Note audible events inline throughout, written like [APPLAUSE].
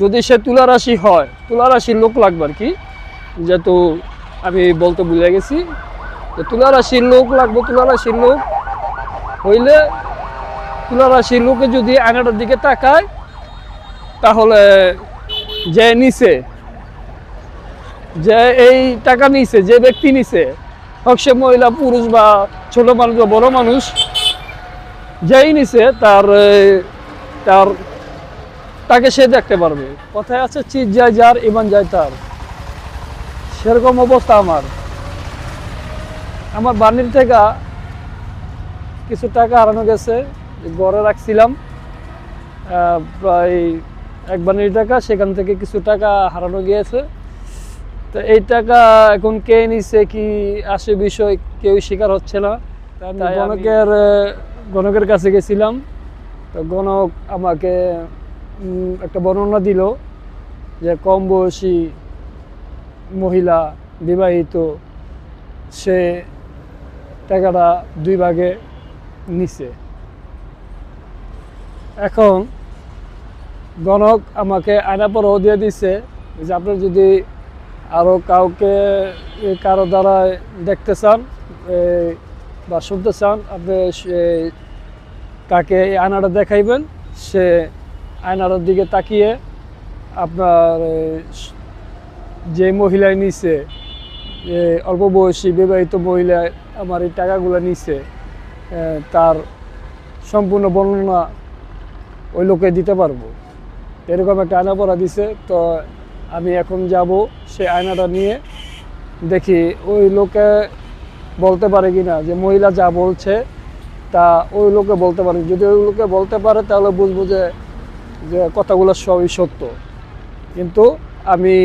যদি সে তুলা রাশি হয় তুলা রাশির লোক লাগবে আর কি। যেহেতু আমি বলতে ভুলে গেছি যে তুলা রাশির লোক লাগবে তুলা রাশির লোক হইলে তুলা রাশির লোকে যদি আয়নাটার দিকে তাকায়, তাহলে যে নিছে, যে এই টাকা নিছে, যে ব্যক্তি নিছে, হোক সে মহিলা, পুরুষ বা ছোট মানুষ বা বড় মানুষ, যেই নিছে, তার তার তাকে সে দেখতে পারবে। কথায় আছে চিত যায় যার ইমান যায় তার। সেরকম অবস্থা আমার। আমার বাড়ির থেকে কিছু টাকা হারানো গেছে গড়ে রাখছিলাম। প্রায় এক বানির টাকা সেখান থেকে কিছু টাকা হারানো গিয়েছে। তো এই টাকা এখন কে নিছে কি আসে বিষয় কেউ স্বীকার হচ্ছে না। গণকের গণকের কাছে গেছিলাম। তো গণক আমাকে একটা বর্ণনা দিল যে কম বয়সী মহিলা বিবাহিত, সে টাকাটা দুই ভাগে নিছে। এখন গণক আমাকে আয়না পরও দিয়ে দিছে যে আপনি যদি আরও কাউকে কারও দ্বারা দেখতে চান বা শুনতে চান, আপনি তাকে এই আয়নাটা দেখাইবেন, সে আয়নাটার দিকে তাকিয়ে আপনার যে মহিলায় নিছে যে অল্প বয়সী বিবাহিত মহিলা আমার এই টাকাগুলো নিছে তার সম্পূর্ণ বর্ণনা ওই লোকে দিতে পারব। এরকম একটা আয়না পরা দিছে, তো আমি এখন যাব সেই আয়নাটা নিয়ে, দেখি ওই লোকে বলতে পারে কি না যে মহিলা যা বলছে তা ওই লোকে বলতে পারে। যদি ওই লোকে বলতে পারে, তাহলে বুঝব যে যে কথাগুলো সবই সত্য। কিন্তু আমি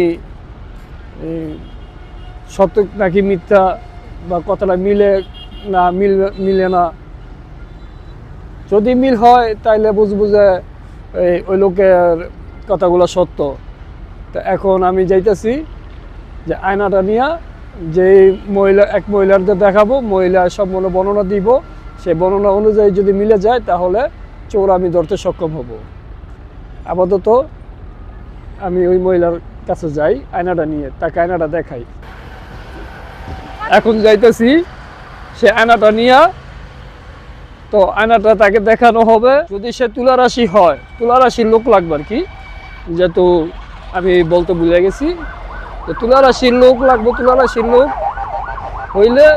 সত্য নাকি মিথ্যা বা কথাটা মিলে না, মিল, মিলে না। যদি মিল হয়, তাইলে বুঝব যে এই ওই লোকের কথাগুলো সত্য। তো এখন আমি যাইতেছি যে আয়নাটা নিয়ে যে মহিলা, এক মহিলারদের দেখাবো, মহিলা সম্পূর্ণ বর্ণনা দিব। সেই বর্ণনা অনুযায়ী যদি মিলে যায়, তাহলে চোর আমি ধরতে সক্ষম হব। আপাতত আমি ওই মহিলার কাছে যাই, আয়নাটা নিয়ে, তাকে আয়নাটা দেখাই। এখন যাইতেছি, সে আয়নাটা নিয়ে, তো আয়নাটা তাকে দেখানো হবে। যদি সে তুলা রাশি হয় তুলা রাশির লোক লাগবে আর কি। যেহেতু আমি বলতে ভুলে গেছি, তো তুলা রাশির লোক লাগবে তুলা রাশির লোক হইলে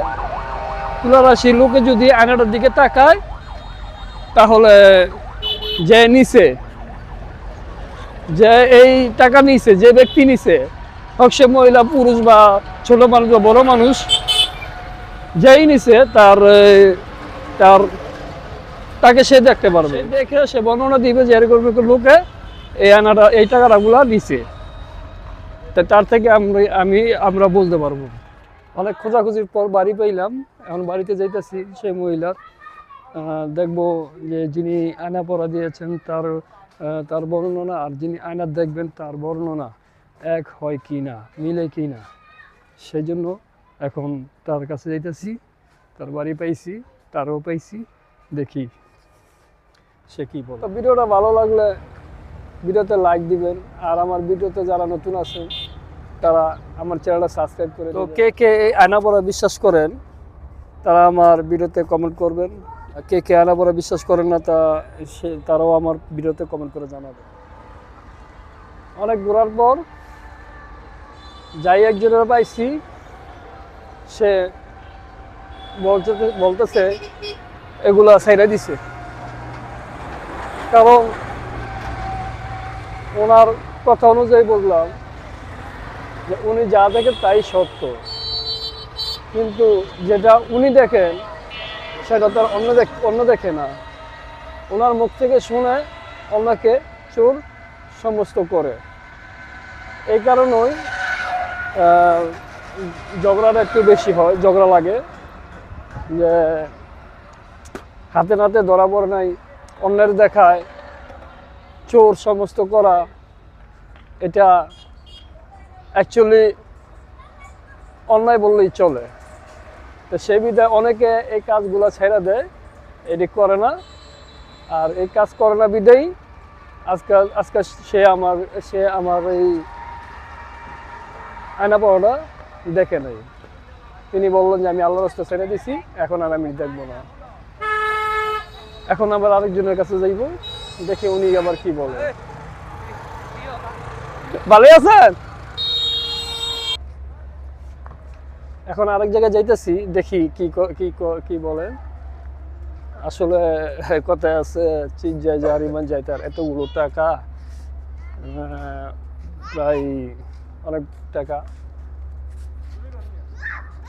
তুলা রাশির লোকে যদি আয়নাটার দিকে তাকায়, তাহলে যে নিছে যে এই টাকা নিছে, যে ব্যক্তি নিছে, হোক সে মহিলা, পুরুষ বা ছোট মানুষ বা বড় মানুষ, যেই নিছে, তার তার, তাকে সে দেখতে পারবে। দেখে সে বর্ণনা দিবে যে এরকম লোকে এই আনাটা, এই টাকাগুলা নিছে। তা তার থেকে আমরা আমি, আমরা বলতে পারব। অনেক খোঁজাখুঁজির পর বাড়ি পাইলাম। এখন বাড়িতে যাইতেছি, সেই মহিলার দেখব যে যিনি আনা পরা দিয়েছেন, তার তার বর্ণনা আর যিনি আয়নার দেখবেন তার বর্ণনা এক হয় কি না মিলে কি না? সেই জন্য এখন তার কাছে যাইতেছি তার বাড়ি পাইছি তারও পাইছি দেখি সে কি বলে। ভিডিওটা ভালো লাগলে ভিডিওতে লাইক দিবেন আর আমার ভিডিওতে যারা নতুন আছেন তারা আমার চ্যানেলটা সাবস্ক্রাইব করে তো কে কে এই আয়না পড়া বিশ্বাস করেন তারা আমার ভিডিওতে কমেন্ট করবেন। কে কে পড়া বিশ্বাস করেন না, তা সে, তারাও আমার ভিডিওতে কমেন্ট করে জানাবে। অনেক ঘোরার পর যাই একজনের পাইছি, সে বলতে বলতেছে, এগুলা সাইডা দিছে। কারণ ওনার কথা অনুযায়ী বললাম যে উনি যা দেখেন তাই সত্য। কিন্তু যেটা উনি দেখেন সেটা তার অন্য দেখ অন্য দেখে না। ওনার মুখ থেকে শুনে ওনাকে চোর সমস্ত করে। এই কারণেই ঝগড়াটা একটু বেশি হয়, ঝগড়া লাগে। যে হাতে নাতে ধরা পড়ে নাই, অন্যের দেখায়, চোর সমস্ত করা, এটা অ্যাকচুয়ালি অন্যায় বললেই চলে। তো সেই বিধায় অনেকে এই কাজগুলো ছেড়ে দেয়, এটি করে না। আর এই কাজ করে না বিধেই আজকাল আজকে সে আমার সে আমার এই আয়না পাওয়াটা দেখে নাই। তিনি বললেন যে, আমি আল্লাহ রাস্তা ছেড়ে দিছি, এখন আর আমি দেখব না। এখন আবার আরেকজনের কাছে যাইব, দেখে উনি আবার কি বলে। ভালো আছেন? এখন আরেক জায়গায় যাইতেছি, দেখি কি ক- বলেন আসলে [LAUGHS] কথায় আছে, চীন যায় যার ইমান যায়, তার এতগুলো টাকা প্রায় অনেক টাকা।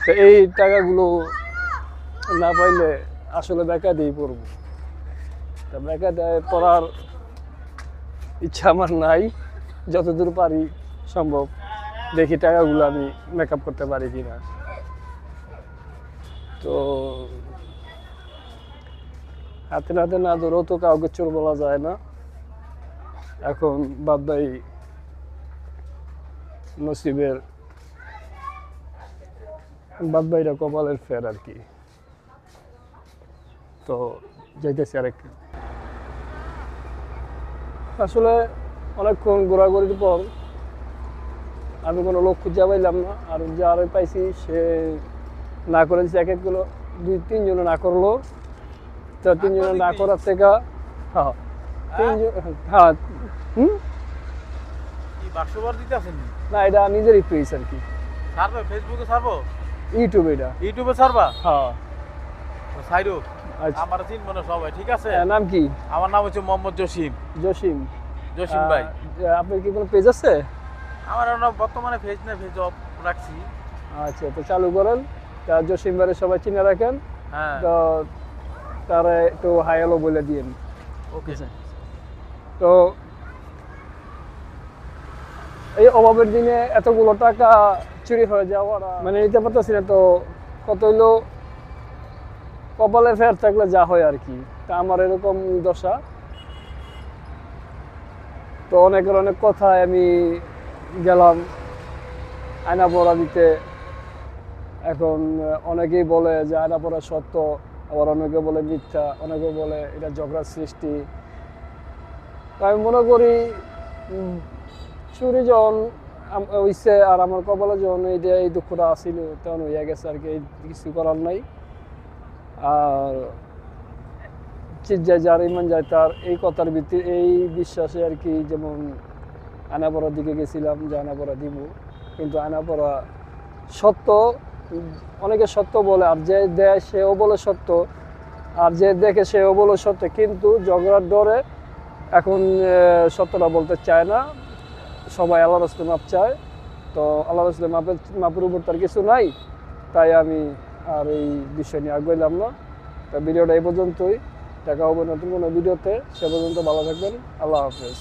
তো এই টাকাগুলো না পাইলে আসলে বেকা দিয়ে পড়ব। তা বেকা দেয় পড়ার ইচ্ছা আমার নাই, যতদূর পারি সম্ভব। দেখি টাকাগুলো আমি মেকআপ করতে পারি কিনা। তো হাতে নাতে না ধরেও তো কাউকে চোর বলা যায় না। এখন বাদ বাই নসিবের বাদ বাইরা কপালের ফের আর কি। তো যাইতেছি আরেক আসলে অনেকক্ষণ ঘোরাঘুরির পর আমি কোনো লোক খুঁজে পাইলাম না। আর যার পাইছি সে না করে দিচ্ছে এক একগুলো দুই তিনজন না করল। তো তিনজনে না করার থেকে হ্যাঁ তিনজন হ্যাঁ হুম? না? এটা নিজেরই পেয়েছ আর কি। ছাড়বে ফেসবুকে ছাড়বো ইউটিউব এটা। ইউটিউবে ছাড়বা হ্যাঁ। আচ্ছা। আমার মনে সবাই ঠিক আছে? হ্যাঁ, নাম কি? আমার নাম হচ্ছে মোহাম্মদ জসিম। জসিম। জসিম ভাই। আপনার কি কোনো পেজ আছে? আমার বর্তমানে না অফ রাখছি। আচ্ছা তো চালু করেন। তা জসিম বারে সবাই চিনে রাখেন। হ্যাঁ। তো তারা একটু হাই হ্যালো বলে দিয়েন। ওকে। তো এই অভাবের দিনে এতগুলো টাকা চুরি হয়ে যাওয়ার মানে নিতে পারতেছি না তো কত হইল? কপালে ফের থাকলে যা হয় আর কি। তা আমার এরকম দশা। তো অনেকের অনেক কথায় আমি গেলাম আয়না পড়া দিতে। এখন অনেকেই বলে যে আয়না পড়া সত্য, আবার অনেকে বলে মিথ্যা, অনেকে বলে এটা ঝগড়ার সৃষ্টি। আমি মনে করি চুরি যখন হইছে আর আমার কপালে যখন এই যে এই দুঃখটা আসিল, তখন হইয়া গেছে আর কি, এই কিছু করার নাই। আর যার ইমান যায় তার এই কথার ভিত্তি, এই বিশ্বাসে আর কি যেমন আনাপড়ার দিকে গেছিলাম যে আনাপড়া দিব। কিন্তু আনাপড়া সত্য অনেকে সত্য বলে, আর যে দেয় সেও বলে সত্য, আর যে দেখে সেও বলে সত্য। কিন্তু ঝগড়ার ডরে এখন সত্যটা বলতে চায় না। সবাই আল্লাহ রসলে মাপ চায়। তো আল্লাহ রসলে মাপের মাপের উপর তার কিছু নাই। তাই আমি আর এই বিষয় নিয়ে আগাইলাম না। তো ভিডিওটা এই পর্যন্তই। দেখা হবে নতুন কোনো ভিডিওতে। সে পর্যন্ত ভালো থাকবেন। আল্লাহ হাফেজ।